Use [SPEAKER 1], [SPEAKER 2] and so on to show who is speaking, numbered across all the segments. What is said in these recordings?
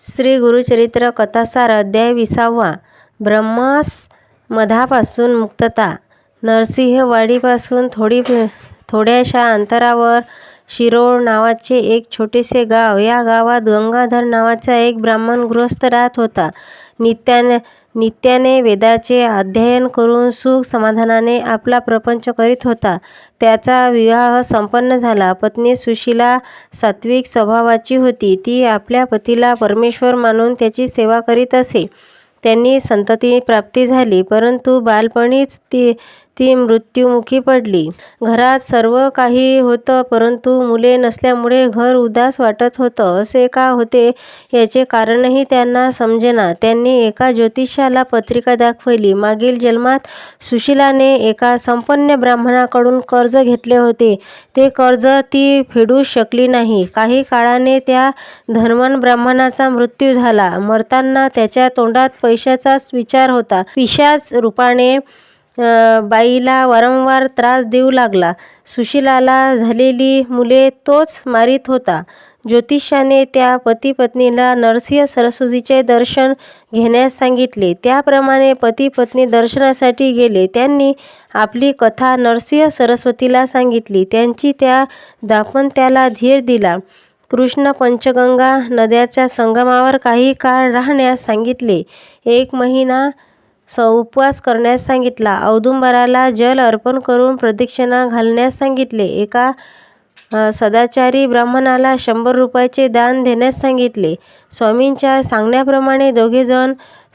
[SPEAKER 1] श्री गुरुचरित्र कथासार अध्याय विसावा. ब्रह्मास मधापासून मुक्तता. नरसिंहवाडीपासून थोडी थोड्याशा अंतरावर शिरोळ नावाचे एक छोटेसे गाव. या गावात गंगाधर नावाचा एक ब्राह्मण गृहस्थ राहत होता. नित्याने नित्याने वेदाचे अध्ययन करून सुख समाधानाने आपला प्रपंच करीत होता. त्याचा विवाह संपन्न झाला. पत्नी सुशीला सात्विक स्वभावाची होती. ती आपल्या पतीला परमेश्वर मानून त्याची सेवा करीत असे. त्यांनी संतती प्राप्ती झाली परंतु बालपणीच ती ती मृत्युमुखी पडली. घरात सर्व काही होतं परंतु मुले नसल्यामुळे घर उदास वाटत होतं. असे का होते याचे कारणही त्यांना समजेना. त्यांनी एका ज्योतिषाला पत्रिका दाखवली. मागील जन्मात सुशिलाने एका संपन्न ब्राह्मणाकडून कर्ज घेतले होते. ते कर्ज ती फेडू शकली नाही. काही काळाने त्या धर्मन ब्राह्मणाचा मृत्यू झाला. मरताना त्याच्या तोंडात पैशाचाच विचार होता. पिशाच रूपाने बाईला वारंवार त्रास देऊ लागला. सुशिलाला झालेली मुले तोच मारित होता. ज्योतिषाने त्या पती पत्नीला नरसिंह सरस्वतीचे दर्शन घेण्यास सांगितले. त्याप्रमाणे पती पत्नी दर्शनासाठी गेले. त्यांनी आपली कथा नरसिंह सरस्वतीला सांगितली. त्यांची त्या दाम्पत्याला धीर दिला. कृष्ण पंचगंगा नद्याच्या संगमावर काही काळ राहण्यास सांगितले. एक महिना स उपवास करण्यास सांगितला. औदुंबराला जल अर्पण करून प्रदक्षिणा घालण्यास सांगितले. एका सदाचारी ब्राह्मणाला शंभर रुपयाचे दान देण्यास सांगितले. स्वामींच्या सांगण्याप्रमाणे दोघेजण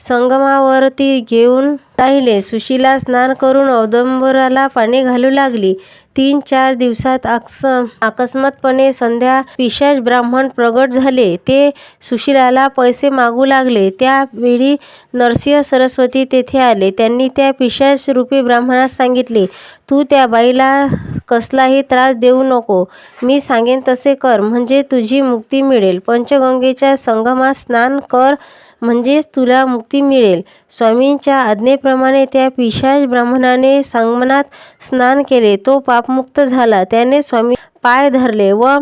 [SPEAKER 1] संगमावरती घेऊन राहिले. सुशीला स्नान करून औदुंबराला पाणी घालू लागली. तीन चार दिवसात आक्स अकस्मातपणे संध्या पिशाच ब्राह्मण प्रगट झाले. ते सुशिलाला पैसे मागू लागले. त्यावेळी नरसिंह सरस्वती तेथे आले. त्यांनी त्या पिशाच रूपी ब्राह्मणास सांगितले तू त्या बाईला कसलाही त्रास देऊ नको. मी सांगेन तसे कर. म्हणजे तुझी मुक्ती मिळेल. पंचगंगेच्या संगमात स्नान कर. म्हणजेच तुला मुक्ती मिळेल. स्वामींच्या आज्ञेप्रमाणे त्या पिशाच ब्राह्मणाने संगमनात स्नान केले. तो पापमुक्त झाला. त्याने स्वामी पाय धरले व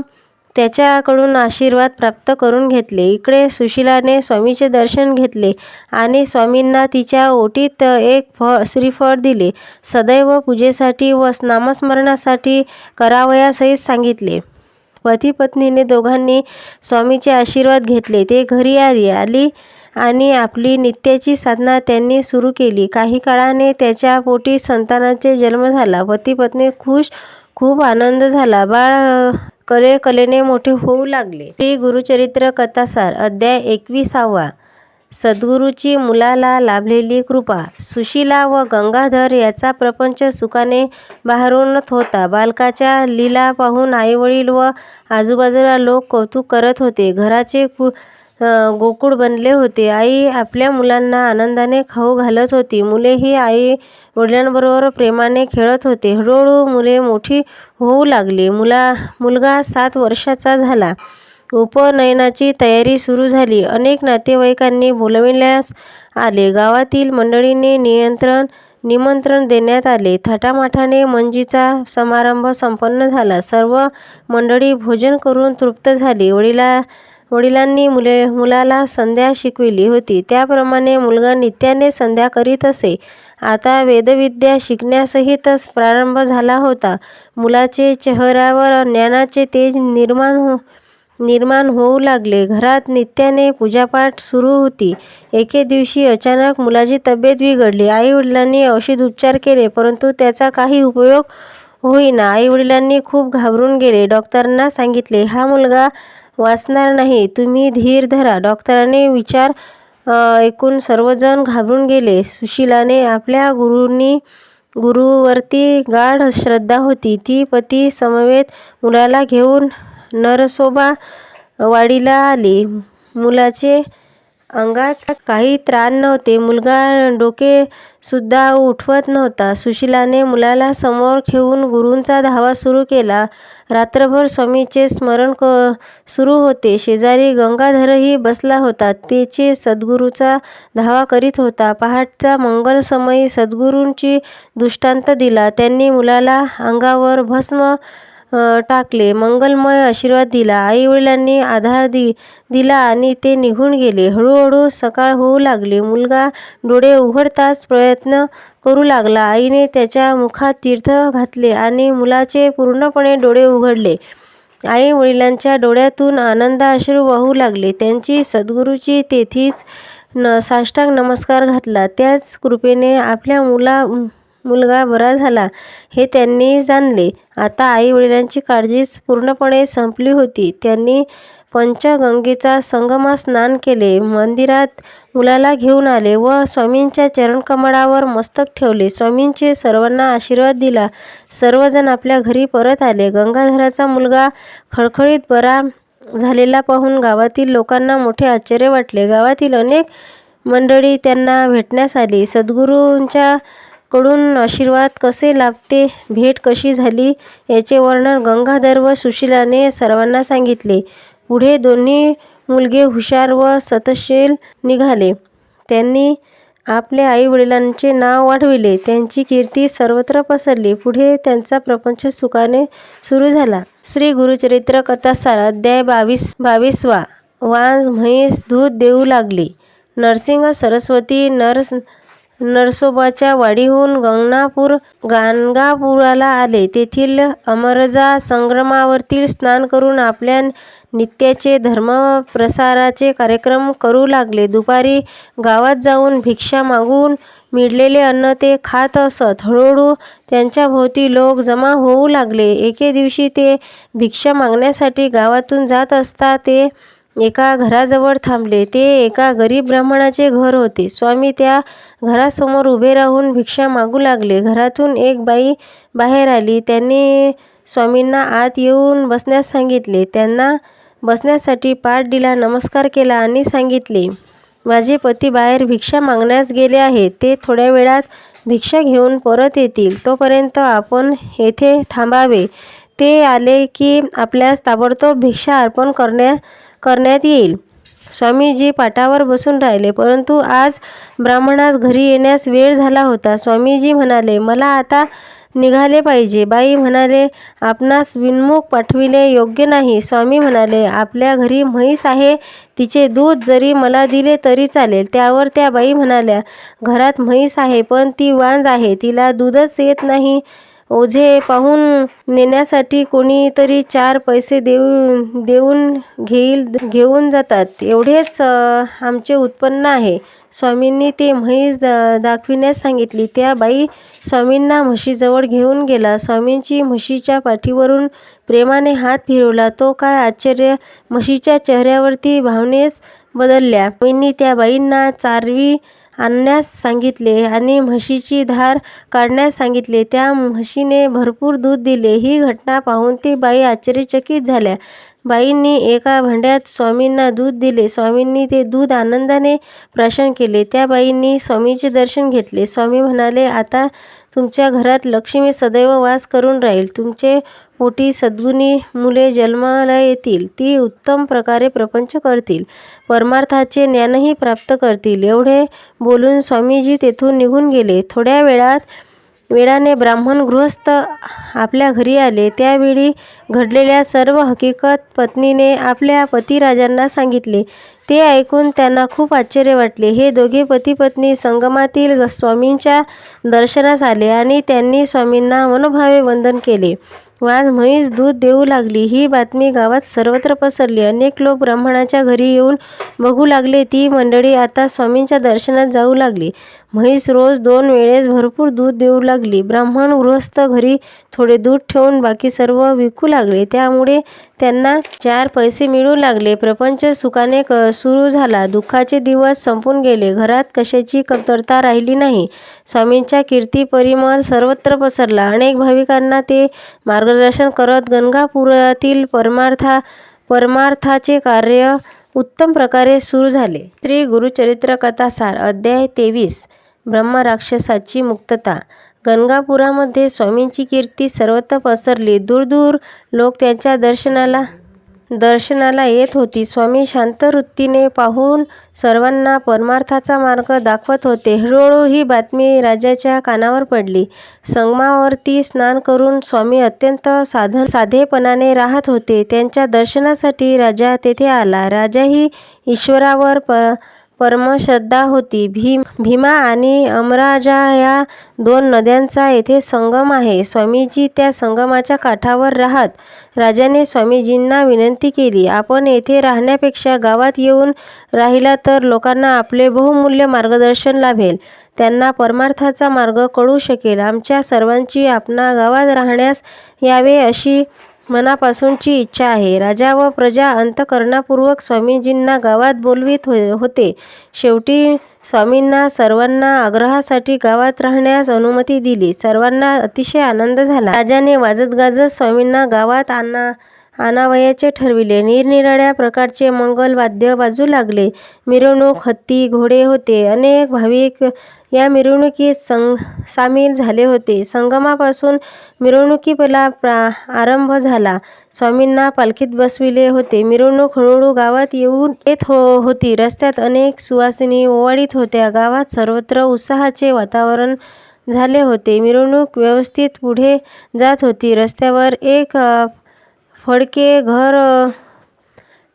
[SPEAKER 1] त्याच्याकडून आशीर्वाद प्राप्त करून घेतले. इकडे सुशिलाने स्वामीचे दर्शन घेतले आणि स्वामींना तिच्या ओटीत एक फळ श्रीफळ दिले. सदैव पूजेसाठी व नामस्मरणासाठी करावयासहित सांगितले. पती पत्नीने दोघांनी स्वामीचे आशीर्वाद घेतले. ते घरी आली. आली आणि आपली नित्याची साधना त्यांनी सुरू केली. काही काळाने त्याच्या पोटी संतानाचे जन्म झाला. पती पत्नी खुश खूप आनंद झाला. बाळ कले कलेने मोठे होऊ लागले. श्री गुरुचरित्र कथासार अध्याय एकविसावा. सद्गुरूची मुलाला लाभलेली कृपा. सुशीला व गंगाधर याचा प्रपंच सुखाने बहारूनत होता. बालकाच्या लीला पाहून आईवडील व आजूबाजूला लोक कौतुक करत होते. घराचे कु गोकुळ बनले होते. आई आपल्या मुलांना आनंदाने खाऊ घालत होती. मुलेही आई वडिलांबरोबर प्रेमाने खेळत होते. हळूहळू मुले मोठी होऊ लागली. मुला मुलगा सात वर्षाचा झाला. उपनयनाची तयारी सुरू झाली. अनेक नातेवाईकांनी बोलविण्यास आले. गावातील मंडळींनी नियंत्रण निमंत्रण देण्यात आले. थाटामाठाने मंजीचा समारंभ संपन्न झाला. सर्व मंडळी भोजन करून तृप्त झाली. वडिला वडिलांनी मुले मुलाला संध्या शिकविली होती. त्याप्रमाणे मुलगा नित्याने संध्या करीत असे. आता वेदविद्या शिकण्यासहितच प्रारंभ झाला होता. मुलाचे चेहऱ्यावर ज्ञानाचे तेज निर्माण हो निर्माण होऊ लागले. घरात नित्याने पूजापाठ सुरू होती. एके दिवशी अचानक मुलाची तब्येत बिघडली. आई वडिलांनी औषध उपचार केले परंतु त्याचा काही उपयोग होईना. आई वडिलांनी खूप घाबरून गेले. डॉक्टरांना सांगितले हा मुलगा वाचणार नाही. तुम्ही धीर धरा. डॉक्टरांनी विचार ऐकून सर्वजण घाबरून गेले. सुशीलाने आपल्या गुरूंनी गुरुवरती गाढ श्रद्धा होती. ती पती समवेत मुलाला घेऊन नरसोबा वाडीला आली. मुलाचे अंगात काही त्राण नव्हते. मुलगा डोके सुद्धा उठवत नव्हता. सुशीलाने मुलाला समोर ठेवून गुरूंचा धावा सुरू केला. रात्रभर स्वामीचे स्मरण क सुरू होते. शेजारी गंगाधरही बसला होता. तेचे सद्गुरूचा धावा करीत होता. पहाटचा मंगलसमयी सद्गुरूंची दृष्टांत दिला. त्यांनी मुलाला अंगावर भस्म टाकले. मंगलमय आशीर्वाद दिला. आईवडिलांनी आधार दि दिला आणि ते निघून गेले. हळूहळू सकाळ होऊ लागली. मुलगा डोळे उघडताच प्रयत्न करू लागला. आईने त्याच्या मुखात तीर्थ घातले आणि मुलाचे पूर्णपणे डोळे उघडले. आई वडिलांच्या डोळ्यातून आनंदाश्रू वाहू लागले. त्यांची सद्गुरूची तेथीच न साष्टांग नमस्कार घातला. त्याच कृपेने आपल्या मुला मुलगा बरा झाला हे त्यांनी जाणले. आता आईवडिलांची काळजीच पूर्णपणे संपली होती. त्यांनी पंचगंगेचा संगमा स्नान केले मंदिरात मुलाला घेऊन आले व स्वामींच्या चरणकमळावर मस्तक ठेवले. स्वामींचे सर्वांना आशीर्वाद दिला. सर्वजण आपल्या घरी परत आले. गंगाधराचा मुलगा खळखळीत बरा झालेला पाहून गावातील लोकांना मोठे आश्चर्य वाटले. गावातील अनेक मंडळी त्यांना भेटण्यास आली. सद्गुरूंच्या कडून आशीर्वाद कसे लाभते भेट कशी झाली याचे वर्णन गंगाधर व सुशीलाने सर्वांना सांगितले. पुढे दोन्ही मुलगे हुशार व सतशील निघाले. त्यांनी आपल्या आईवडिलांचे नाव वाढविले. त्यांची कीर्ती सर्वत्र पसरली. पुढे त्यांचा प्रपंच सुखाने सुरू झाला. श्री गुरुचरित्र कथासार अध्याय बावीस बावीसवा. वांज म्हैस दूध देऊ लागली. नरसिंह सरस्वती नरस नरसोबाच्या वाडीहून गंगनापूर गाणगापुराला आले. तेथील अमरजा संगमावरती स्नान करून आपल्या नित्याचे धर्मप्रसाराचे कार्यक्रम करू लागले. दुपारी गावात जाऊन भिक्षा मागून मिळलेले अन्न ते खात असत. हळूहळू त्यांच्याभोवती लोक जमा होऊ लागले. एके दिवशी ते भिक्षा मागण्यासाठी गावातून जात असता ते एका घराजवळ थांबले. ते एका गरीब ब्राह्मणाचे घर होते. स्वामी त्या घरासमोर उभे राहून भिक्षा मागू लागले. घरातून एक बाई बाहेर आली. त्यांनी स्वामींना आत येऊन बसण्यास सांगितले. त्यांना बसण्यासाठी पाठ दिला नमस्कार केला आणि सांगितले माझे पती बाहेर भिक्षा मागण्यास गेले आहेत. ते थोड्या वेळात भिक्षा घेऊन परत येतील. तोपर्यंत आपण येथे थांबावे. ते आले की आपल्यास ताबडतोब भिक्षा अर्पण करण्या करण्यात येईल. स्वामीजी पाटावर बसून राहिले परंतु आज ब्राह्मणास घरी येण्यास वेळ झाला होता. स्वामीजी म्हणाले मला आता निघाले पाहिजे. बाई म्हणाले आपणास विनमुख पाठविले योग्य नाही. स्वामी म्हणाले आपल्या घरी म्हैस आहे तिचे दूध जरी मला दिले तरी चालेल. त्यावर त्या बाई म्हणाल्या घरात म्हैस आहे पण ती वांज आहे तिला दूधच येत नाही. ओझे पाहून नेण्यासाठी कोणीतरी चार पैसे देऊ देऊन घेईल घेऊन जातात. एवढेच आमचे उत्पन्न आहे. स्वामींनी ते म्हैस दा दाखविण्यास सांगितली. त्या बाई स्वामींना म्हशीजवळ घेऊन गेला. स्वामींची म्हशीच्या पाठीवरून प्रेमाने हात फिरवला. तो काय आश्चर्य! म्हशीच्या चेहऱ्यावरती भावनेस बदलल्या. स्वामींनी त्या बाईंना चारवी आणण्यास सांगितले आणि म्हशीची धार काढण्यास सांगितले. त्या म्हशीने भरपूर दूध दिले. ही घटना पाहून ती बाई आश्चर्यचकित झाल्या. बाईंनी एका भांड्यात स्वामींना दूध दिले. स्वामींनी ते दूध आनंदाने प्राशन केले. त्या बाईंनी स्वामीचे दर्शन घेतले. स्वामी म्हणाले आता तुमच्या घरात लक्ष्मी सदैव वास करून राहील. तुमचे पोटी सद्गुणी मुले जन्माला येतील ती उत्तम प्रकारे प्रपंच करतील. परमार्थाचे ज्ञानही प्राप्त करतील. एवढे बोलून स्वामीजी तेथून निघून गेले. थोड्या वेळात वेळाने ब्राह्मण गृहस्थ आपल्या घरी आले. त्यावेळी घडलेल्या सर्व हकीकत पत्नीने आपल्या पतिराजांना सांगितले. ते ऐकून त्यांना खूप आश्चर्य वाटले. हे दोघे पती पत्नी संगमातील स्वामींच्या दर्शनास आले आणि त्यांनी स्वामींना मनोभावे वंदन केले. वाज म्हैस दूध देऊ लागली. ही बातमी गावात सर्वत्र पसरली. अनेक लोक ब्राह्मणाच्या घरी येऊन बघू लागले. ती मंडळी आता स्वामींच्या दर्शनात जाऊ लागली. म्हैस रोज दोन वेळेस भरपूर दूध देऊ लागली. ब्राह्मण गृहस्थ घरी थोडे दूध ठेवून बाकी सर्व विकू लागले. त्यामुळे त्यांना चार पैसे मिळू लागले. प्रपंच सुखाने क सुरू झाला. दुःखाचे दिवस संपून गेले. घरात कशाची कमतरता राहिली नाही. स्वामींच्या कीर्ती परिमल सर्वत्र पसरला. अनेक भाविकांना ते मार्गदर्शन करत गंगापुरातील परमार्था परमार्थाचे कार्य उत्तम प्रकारे सुरू झाले. श्री गुरुचरित्र कथासार अध्याय तेवीस. ब्रह्मराक्षसाची मुक्तता. गंगापुरामध्ये स्वामींची कीर्ती सर्वत्र पसरली दूरदूर लोक त्यांच्या दर्शनाला दर्शनाला येत होती. स्वामी शांत वृत्तीने पाहून सर्वांना परमार्थाचा मार्ग दाखवत होते. हळूहळू ही बातमी राजाच्या कानावर पडली. संगमावरती स्नान करून स्वामी अत्यंत साधेपणाने राहत होते. त्यांच्या दर्शनासाठी राजा तेथे आला. राजाही ईश्वरावर परमश्रद्धा होती. भीम भीमा आणि अमराजा या दोन नद्यांचा येथे संगम आहे. स्वामीजी त्या संगमाच्या काठावर राहत. राजाने स्वामीजींना विनंती केली, आपण येथे राहण्यापेक्षा गावात येऊन राहिला तर लोकांना आपले बहुमूल्य मार्गदर्शन लाभेल. त्यांना परमार्थाचा मार्ग कळू शकेल. आमच्या सर्वांची आपणा गावात राहण्यास यावे अशी मनापासूनची इच्छा आहे. राजा व प्रजा अंतःकरणापूर्वक स्वामीजींना गावात बोलवीत हो-, होते. शेवटी स्वामींना सर्वांना आग्रहासाठी गावात राहण्यास अनुमती दिली. सर्वांना अतिशय आनंद झाला. राजाने वाजतगाजत स्वामींना गावात आणा आणावयाचे ठरविले. निरनिराळ्या प्रकारचे मंगल वाद्य वाजू लागले. मिरवणूक, हत्ती, घोडे होते. अनेक भाविक या मिरवणुकीत सामील झाले होते. संगमापासून मिरवणुकीला आरंभ झाला. स्वामींना पालखीत बसविले होते. मिरवणूक हळूहळू गावात येऊन येत हो होती. रस्त्यात अनेक सुवासिनी ओवाळीत होत्या. गावात सर्वत्र उत्साहाचे वातावरण झाले होते. मिरवणूक व्यवस्थित पुढे जात होती. रस्त्यावर एक फडके घर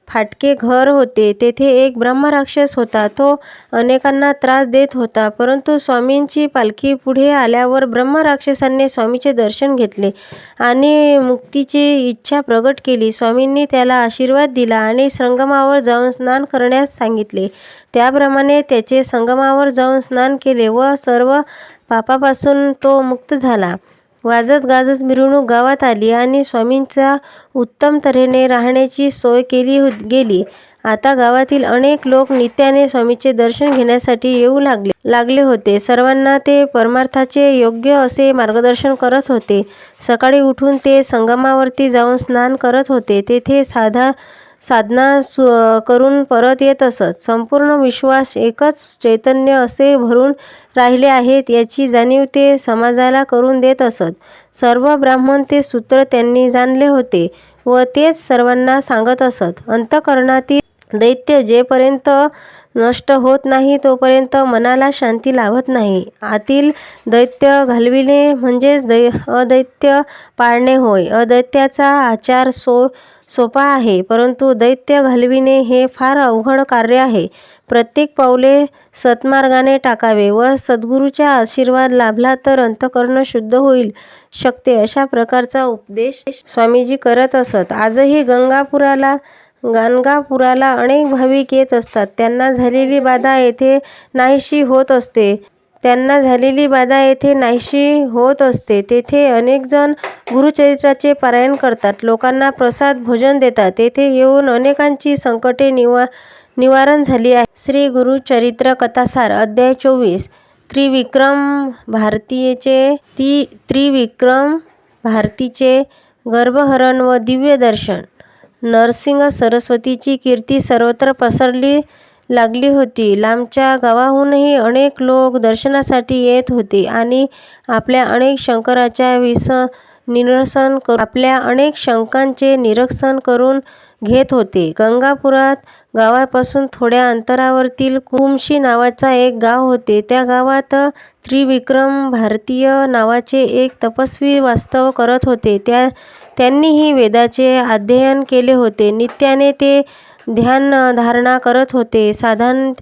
[SPEAKER 1] फाटके घर होते. तेथे एक ब्रह्मराक्षस होता. तो अनेकांना त्रास देत होता. परंतु स्वामींची पालखी पुढे आल्यावर ब्रह्मराक्षसाने स्वामीचे दर्शन घेतले आणि मुक्तीची इच्छा प्रकट केली. स्वामींनी त्याला आशीर्वाद दिला आणि संगमावर जाऊन स्नान करण्यास सांगितले. त्याप्रमाणे त्याचे संगमावर जाऊन स्नान केले व सर्व पापापासून तो मुक्त झाला. वाजत गाजत मिरवणूक गावात आली आणि स्वामींचा उत्तम तऱ्हेने राहण्याची सोय केली हो- गेली. आता गावातील अनेक लोक नित्याने स्वामीचे दर्शन घेण्यासाठी येऊ लागले लागले होते. सर्वांना ते परमार्थाचे योग्य असे मार्गदर्शन करत होते. सकाळी उठून ते संगमावरती जाऊन स्नान करत होते. तेथे साधा साधना सु करून परत येत असत. संपूर्ण विश्वास एकच चैतन्य असे भरून राहिले आहेत याची जाणीव ते समाजाला करून देत असत. सर्व ब्राह्मण ते सूत्र त्यांनी जाणले होते व तेच सर्वांना सांगत असत. अंतःकरणातील दैत्य जेपर्यंत नष्ट होत नाही तोपर्यंत मनाला शांती लाभत नाही. आतील दैत्य घालविणे म्हणजेच दै अदैत्य पाळणे होय. अदैत्याचा आचार सो सोपा आहे परंतु दैत्य घालविणे हे फार अवघड कार्य आहे. प्रत्येक पाऊले सत्मार्गाने टाकावे व सद्गुरूचा आशीर्वाद लाभला तर अंतकरण शुद्ध होईल शकते अशा प्रकारचा उपदेश स्वामीजी करत असत. आजही गंगापुराला गाणगापुराला अनेक भाविक येत असतात. त्यांना झालेली बाधा येथे नाहीशी होत असते. तेथे अनेकजण गुरुचरित्राचे पारायण करतात. लोकांना प्रसाद भोजन देतात. तेथे येऊन अनेकांची संकटे निवारण झाली आहेत. श्री गुरुचरित्र कथासार अध्याय चोवीस त्रिविक्रम भारतीचे गर्भहरण व दिव्य दर्शन नरसिंह सरस्वतीची कीर्ती सर्वत्र पसरली लागली होती. लांबच्या गावाहूनही अनेक लोक दर्शनासाठी येत होते आणि आपल्या अनेक शंकराच्या शंकांचे निरसन करून घेत होते. गंगापुरात गावापासून थोड्या अंतरावरतील कुमशी नावाचा एक गाव होते. त्या गावात त्रिविक्रम भारतीय नावाचे एक तपस्वी वास्तव करत होते. त्या त्यांनीही वेदाचे अध्ययन केले होते. नित्याने ते ध्यानधारणा करत होते. साधन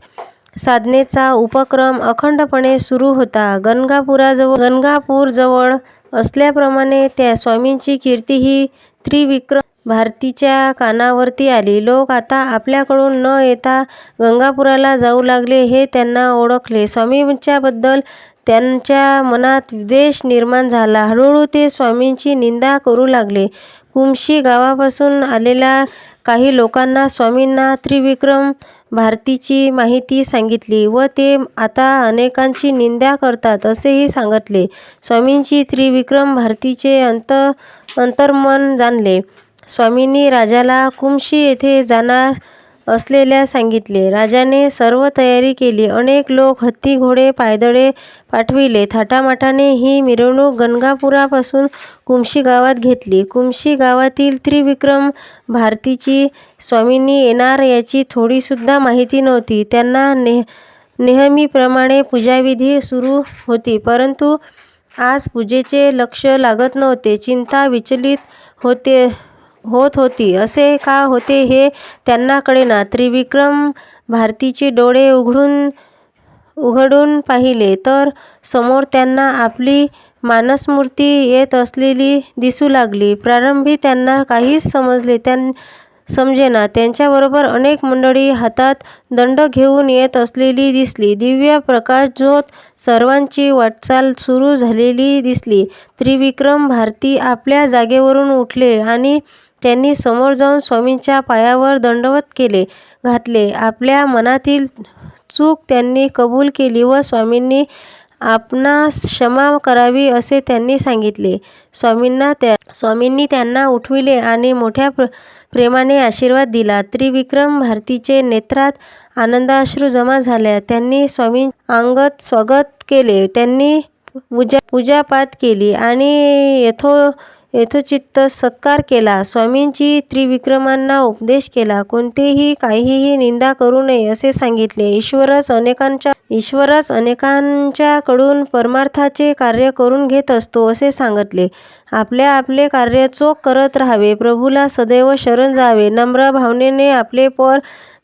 [SPEAKER 1] साधनेचा उपक्रम अखंडपणे सुरू होता. गंगापुराजवळ गंगापूरजवळ असल्याप्रमाणे त्या स्वामींची कीर्ती ही त्रिविक्रम भारतीच्या कानावरती आली. लोक आता आपल्याकडून न येता गंगापुराला जाऊ लागले हे त्यांना ओळखले. स्वामींच्याबद्दल त्यांच्या मनात द्वेष निर्माण झाला. हळूहळू ते स्वामींची निंदा करू लागले. कुमशी गावापासून आलेल्या काही लोकांना स्वामींना त्रिविक्रम भारतीची माहिती सांगितली व ते आता अनेकांची निंदा करतात असेही सांगितले. स्वामींची त्रिविक्रम भारतीचे अंत अंतर्मन जाणले. स्वामींनी राजाला कुमशी येथे जाणार असलेल्या सांगितले. राजाने सर्व तयारी केली. अनेक लोक, हत्ती, घोडे, पायदळे पाठविले. थाटामाटाने ही मिरवणूक गंगापुरापासून कुमशी गावात घेतली. कुमशी गावातील त्रिविक्रम भारतीची स्वामींनी येणार याची थोडीसुद्धा माहिती नव्हती. त्यांना नेहमीप्रमाणे पूजाविधी सुरू होती. परंतु आज पूजेचे लक्ष लागत नव्हते. चिंता विचलित होते होत होती. असे का होते हे त्यांना कळेना. त्रिविक्रम भारतीचे डोळे उघडून उघडून पाहिले तर समोर त्यांना आपली मानसमूर्ती येत असलेली दिसू लागली. प्रारंभी त्यांना काहीच समजेना. त्यांच्याबरोबर अनेक मंडळी हातात दंड घेऊन येत असलेली दिसली. दिव्य प्रकाश ज्योत सर्वांची वाटचाल सुरू झालेली दिसली. त्रिविक्रम भारती आपल्या जागेवरून उठले आणि त्यांनी समोर जाऊन स्वामींच्या पायावर दंडवत केले घातले. आपल्या मनातील चूक त्यांनी कबूल केली व स्वामींनी आपणास क्षमा करावी असे त्यांनी सांगितले. स्वामींना त्या स्वामींनी त्यांना उठविले आणि मोठ्या प्र प्रेमाने आशीर्वाद दिला. त्रिविक्रम भारतीचे नेत्रात आनंदाश्रू जमा झाल्या. त्यांनी स्वामी अंगत स्वागत केले. त्यांनी पूजा पूजापाठ केली आणि यथोचित सत्कार केला. स्वामींची त्रिविक्रमांना उपदेश केला. कोणतेही काहीही निंदा करू नये असे सांगितले. ईश्वरच अनेकांच्या कडून परमार्थाचे कार्य करून घेत असतो असे सांगितले. आपले आपले कार्य चोख करत राहावे. प्रभूला सदैव शरण जावे. नम्र भावनेने आपले पर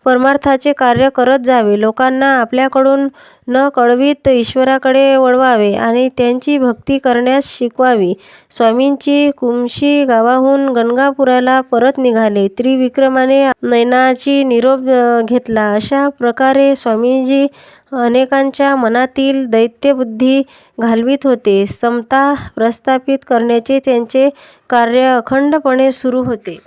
[SPEAKER 1] परमार्थाचे कार्य करत जावे. लोकांना आपल्याकडून न कळवीत ईश्वराकडे वळवावे आणि त्यांची भक्ती करण्यास शिकवावी. स्वामींची कुमशी गावाहून गंगापुराला परत निघाले. त्रिविक्रमाने नयनाची निरोप घेतला. अशा प्रकारे स्वामीजी अनेकांच्या मनातील दैत्यबुद्धी घालवीत होते. समता प्रस्थापित करण्याचे त्यांचे कार्य अखंडपणे सुरू होते.